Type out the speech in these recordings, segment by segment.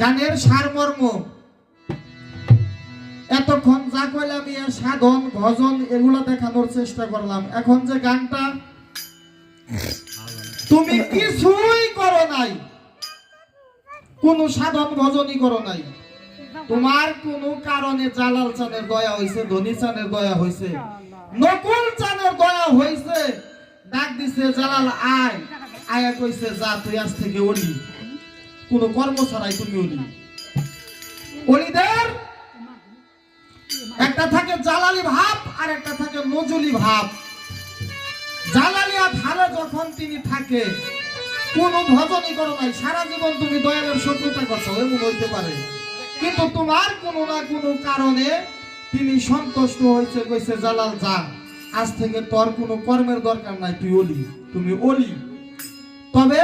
গানের সারমর্ম। এতক্ষণ যা কইলাম, ইয়া সাধন, ভজন, এগুলো দেখানোর চেষ্টা করলাম। এখন যে গানটা, তুমি কিছুই করো নাই। কোন সাধন, ভজনই করো নাই। তোমার কোন কারণে জালাল চানের দয়া হইছে, ধনী চানের দয়া হইছে, নকুল চানের দয়া হইছে। ডাক দিছে, জালাল, আয়। আয়া কইছে, যা, তুই আজ থেকে অলি কোন কর্ম ছাড়াই তুমি অলি। অলিদের একটা থাকে জালালি ভাব আর একটা থাকে নজুলি ভাব। জালালিয়া ধারে যখন তিনি থাকে, কোন ভজনই করো নাই। সারা জীবন তুমি দয়ালের শত্রুতা করছ, এমন হইতে পারে। কিন্তু তোমার কোনো না কোনো কারণে তিনি সন্তুষ্ট হয়েছে, কইছে, জালাল, যা। আজ থেকে তোর কোনো কর্মের দরকার নাই, তুই অলি। তুমি অলি। তবে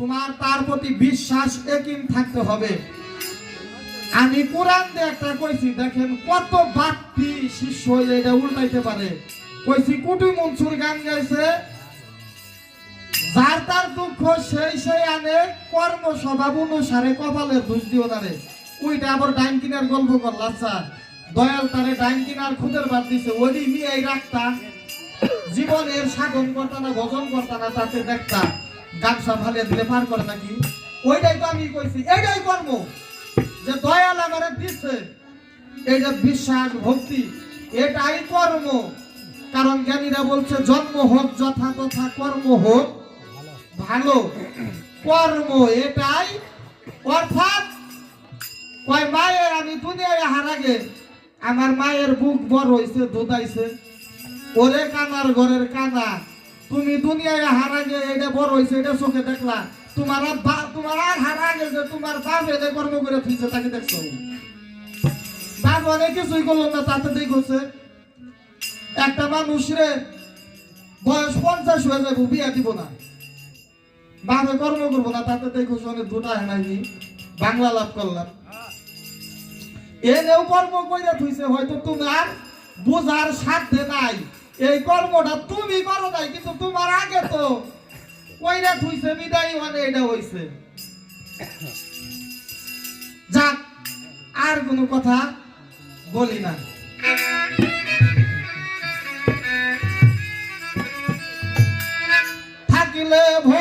তোমার তার প্রতি বিশ্বাস একিন থাকতে হবে। আমি কোরআন দিয়ে একটা কইছি, দেখেন কত বাড়তি শিষ্য হইলে এটা উল্টাইতে পারে। কইছি, কুটু মনসুর গান গাইছে, যার তার দুঃখ সেই সেই আনে কর্ম স্বভাব অনুসারে কপালের দোষ দিও তারে। ওইটা আবার ডাইন কিনার গল্প করল আচ্ছা দয়াল তারে ডাইন কিনার খুদের বাদ দিছে ওই নিয়েই রাখতা জীবনের সাধন করতা না ভজন করতা না তাতে দেখতা ভালে দিলে পার করে নাকি? ওইটাই তো আমি কইছি, এইটাই কর্ম যে দয়াল আমারে দিচ্ছে যে বিশ্বাস, ভক্তি, এটাই কর্ম। কারণ জ্ঞানীরা বলছে, জন্ম হোক, যথা তথা কর্ম হোক, ভালো। কর্ম এটাই। অর্থাৎ, কয় মায়ের, আমি দুনিয়ায় হারাগে আমার মায়ের বুক বড় হইছে, দুধাইছে। ওরে কানার ঘরের কানা তুমি দুনিয়ায় হারাগে এটা বড় হইছে, এটা চোখে দেখলা। তোমার তোমার আর হারা গেছে তোমার বাপ এনে কর্ম করে ফিরছে, তাকে দেখছ? বাপ অনেক কিছুই করল না, তাতে দেখছে একটা মানুষ রে, বয়স পঞ্চাশ হয়ে যাব, বিয়া দিব না। বাপে কর্ম করব না, তাতে দেখছ অনেক দুটা হেনাইনি বাংলা লাভ করলাম। এনেও কর্ম কইরা থুইছে, হয়তো তোমার বোঝার সাধ্যে নাই। এই কর্মটা তুমি করো নাই, কিন্তু তোমার আগে তো কইরা থুইছে, বিদায় মানে এটা হইছে। যাক, আর কোনো কথা বলি না। থাকিলে ভক্তি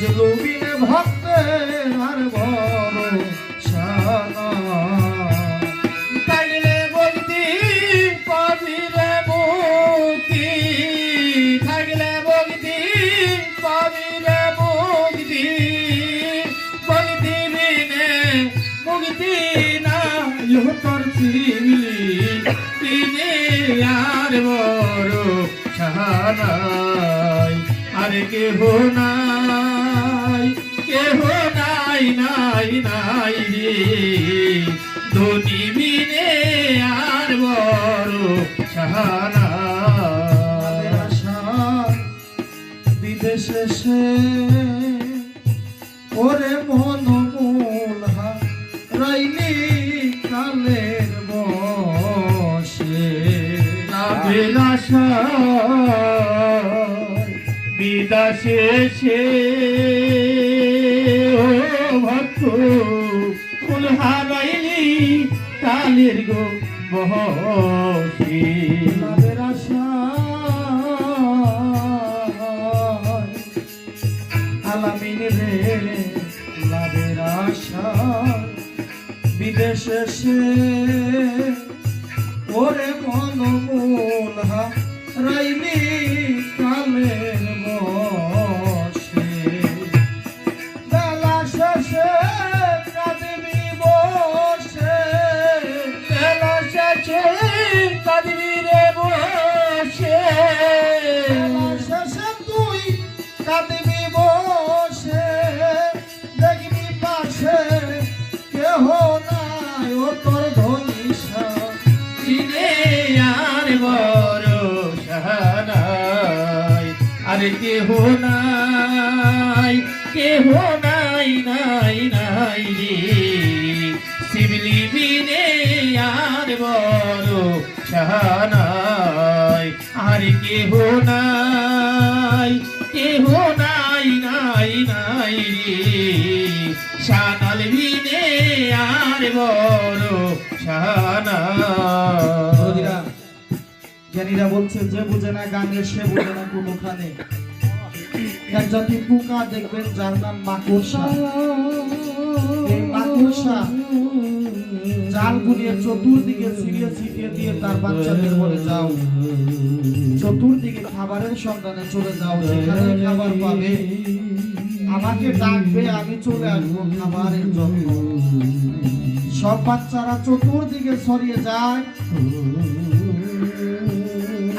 বুঝলু বিনে ভক্তের আর ভরসা নাই। তাইলে বলতি পাবি রে মুক্তি। থাকলে বলতি পাবি রে মুক্তি। বলতি বিনে মুক্তি না কেহ নাই। নাই রে। ধনী বিনে আর বড় সাহানাই বিদেশে সে মন মূল রাইলি কালের বসে। লাভের সে ফুল হারাইলি কালের গো বসে লাভের আশায় আলামিন রে লাভের আশা। বিদেশে সে ওরে মন কেহ নাই কেহ নাই নাই নাই শিবলি বিনে আর বড় সাহানাই আর কেহ নাই জ্ঞানীরা বলছে, যে বুঝে না গানে সে বুঝে না কোনোখানে। এক জাতি পোকা দেখবেন, যার নাম মাকড়সা। এই মাকড়সা বুনিয়ে চতুর্দিকে ছিড়িয়ে ছিটিয়ে দিয়ে তার বাচ্চাদের বলে যাও। চতুর্দিকে খাবারের সন্ধানে চলে যাও সেখানে খাবার পাবে। আমাকে ডাকবে, আমি চলে আসব খাবারের জন্য। সব বাচ্চারা চতুর্দিকে ছড়িয়ে যায়।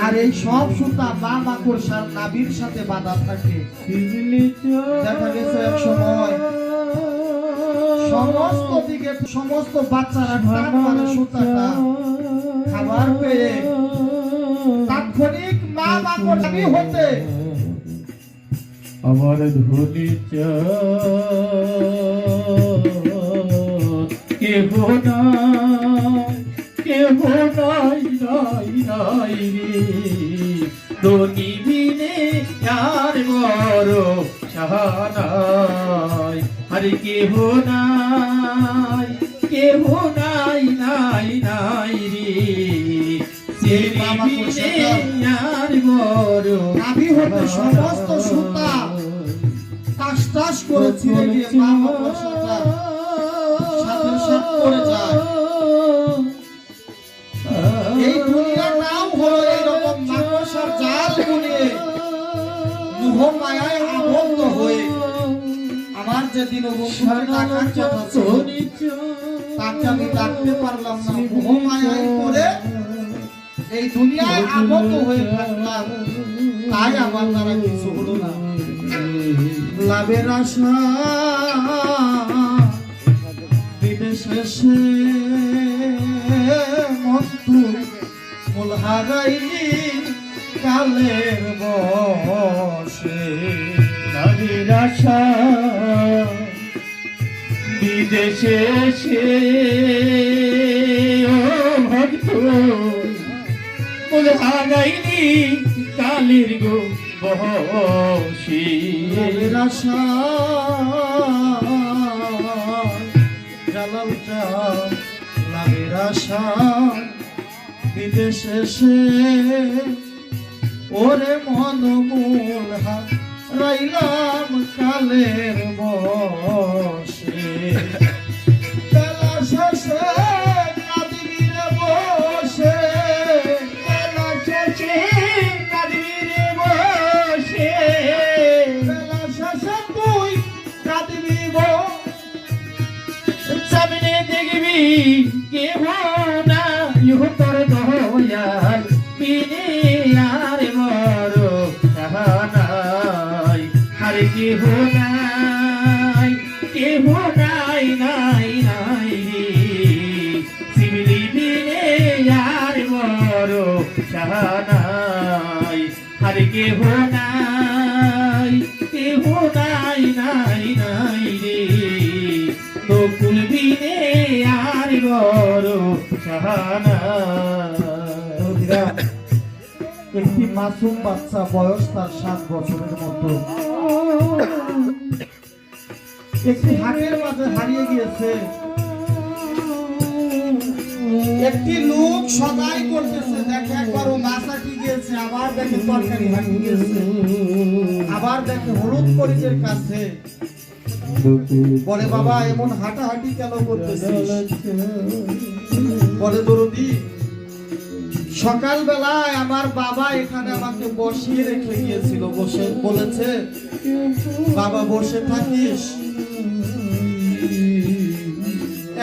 আর এই সব সুতা মা মাকড়সার নাবির সাথে বাঁধা থাকে। দেখা গেছে এক সময় সমস্ত দিকে, সমস্ত বাচ্চারা টান সুতাটা খাবার পেয়ে তাৎক্ষণিক মা মাকড় নাবি হতে। আমার ধনি কেহ নাই কেহ নাই। নাই নাই রে। ধনি বিনে আর বড় সাহানাই আরে কেহ নাই কেহ নাই নাই নাই রে। সমস্ত সুতা টাস টাস করে ছিঁড়ে কথা তাকে আমি ডাকতে পারলাম না। এই দুনিয়ায় আবদ্ধ হয়ে থাকলাম তাই আমার দ্বারা কিছু হলো না। লাভের আশা বিদেশে সে মন্তু মূল হারাইলি কালের বসে। আশা বিদেশে সে ভক্ত হারাইনি কালির গো জালাল চাঁদ বিদেশে সে ওরে মন মূল রাইলাম কালের বসে। বেলা শেষে কাঁদবি রে বসে। বেলা শেষে কাঁদবি রে বসে। বেলা শেষে তুই কাঁদবি বসে সামনে দেখবি কেহ না একটি মাসুম বাচ্চা বয়স তার সাত বছরের মতো। একটি হাটের মাঝে হারিয়ে গিয়েছে। একটি লোক সদাই করতেছে, দেখে একবার ও মাছ হাঁটি গিয়েছে, আবার দেখে তরকারি হাঁটি গিয়েছে, আবার দেখে হলুদ মরিচের কাছে। বলে, বাবা, এমন হাঁটাহাঁটি কেন করতেছিস? বলে দরদি সকালবেলায় আমার বাবা এখানে আমাকে বসিয়ে রেখে গিয়েছিল, বসে বলেছে, বাবা, বসে থাকিস।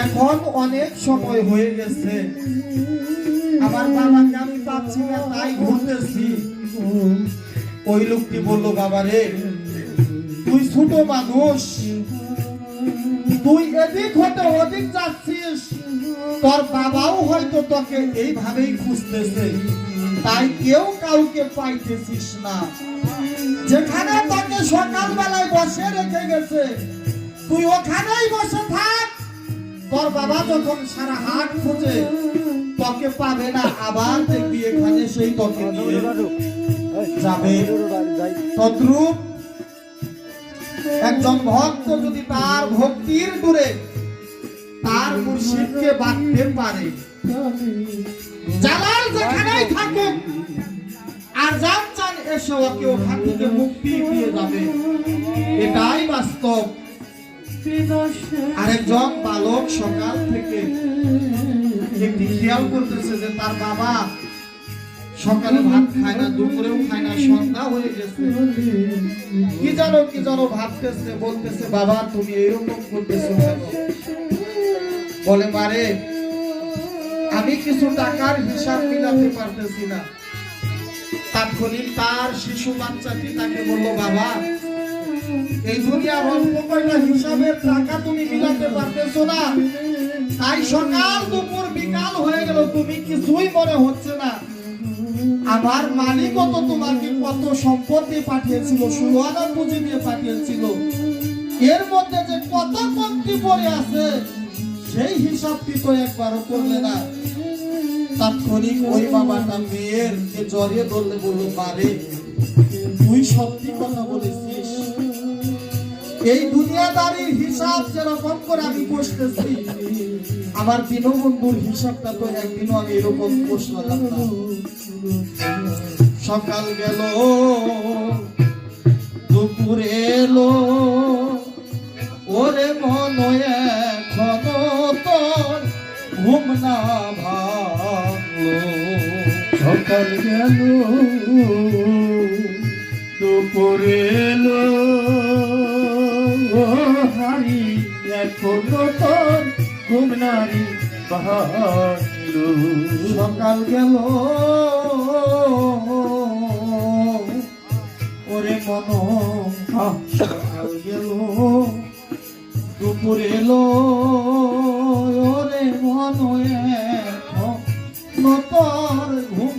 এখন অনেক সময় হয়ে গেছে। আমার বাবাকে আমি পাচ্ছি না, তাই ঘুরতেছি। ওই লোকটি বলল, বাবা রে, তুই ছোট মানুষ, তুই এদিক হতে ওদিক যাচ্ছিস। তোর বাবাও হয়তো তোকে এইভাবেই খুঁজতেছে। তাই কেউ কাউকে পাইতেছিস না। যেখানে তাকে সকালবেলায় বসে রেখে গেছে, তুই ওখানেই বসে থাক। তোর বাবা যখন সারা হাট খুঁজে, তোকে পাবে না। আবার দেখবি এখানে সেই তোকে নিয়ে যাবে। তদ্রূপ একজন ভক্ত যদি তার ভক্তির দূরে তার মুর্শিদকে বাঁধতে পারে। জালাল যেখানেই থাকুক আর যান চান এসে, ওকে ওখান থেকে মুক্তি দিয়ে যাবে। এটাই বাস্তব। আরেকজন বালক সকাল থেকে একটি খেয়াল করতেছে যে তার বাবা সকালে ভাত খায় না, দুপুরেও খায় না, সন্ধ্যা হয়ে গেছে। কি জানো কি জানো ভাবতেছে, বলতেছে, বাবা, তুমি এরকম করতেছো বলে মারে আমি কিছু টাকার হিসাব মিলাতে পারতেছি না। তাৎক্ষণিক তার শিশু বাচ্চাটি তাকে বলল, বাবা, এই দুনিয়ার অল্প কয়টা হিসাবের টাকা তুমি মিলাতে পারতেছো না। তাই সকাল দুপুর বিকাল হয়ে গেল, তুমি কিছুই মনে হচ্ছে না। আমার মালিকও তো তোমাকে কত সম্পত্তি পাঠিয়েছিল আনা পুঁজি দিয়ে পাঠিয়েছিল। এর মধ্যে যে কত কমতি পড়ে আছে সেই হিসাবটি তো একবারও করলে না? তাৎক্ষণিক ওই বাবাটা মেয়ের কে জড়িয়ে ধরলে বলল মারে তুই সত্যি কথা বলেছিস? এই দুনিয়াদারির হিসাব যেরকম করে আমি বসতেছি, আমার দীনবন্ধুর হিসাবটা তো একদিনও আমি এরকম বসলাম না। সকাল গেল, দুপুর এলো, ওরে মন তোর ঘুম না ভাঙলো। সকাল গেল, দুপুর এলো। হারি এখনও ঘুম নারী বাহারিল। সকাল গেল, ওরে মন সকাল গেল দুপুর এলো ওরে মন নতর ঘুম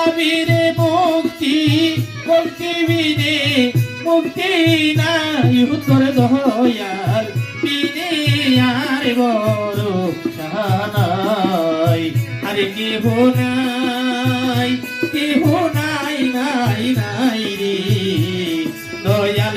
পাবিরে মুক্তি মুক্তি বিনে মুক্তি নাই উত্তর দয়াল বিনে আর বড় সাহানাই আরে কেহ নাই কেহ নাই নাই নাই রে। দয়াল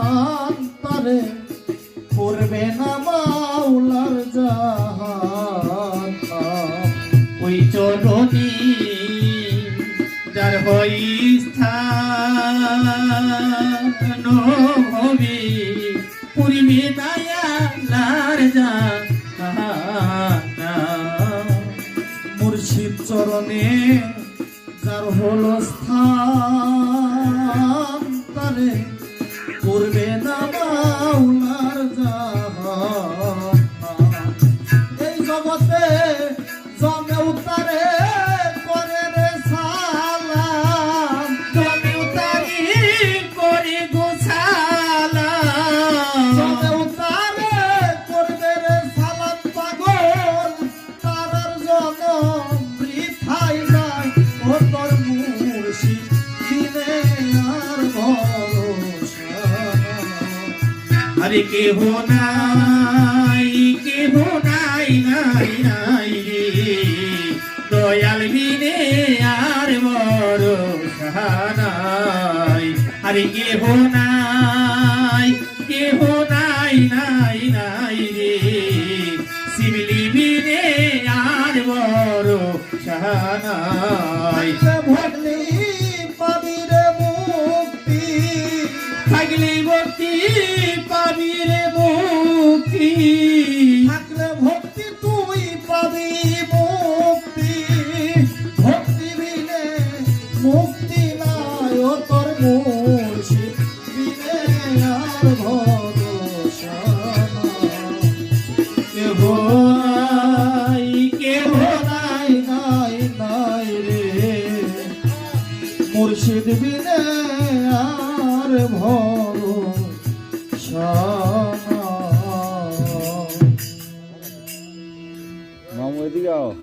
Oh. কেহ নাই কেহ নাই নাই নাই রে। দয়াল বিনে আর বড় সাহানাই আরে কেহ নাই।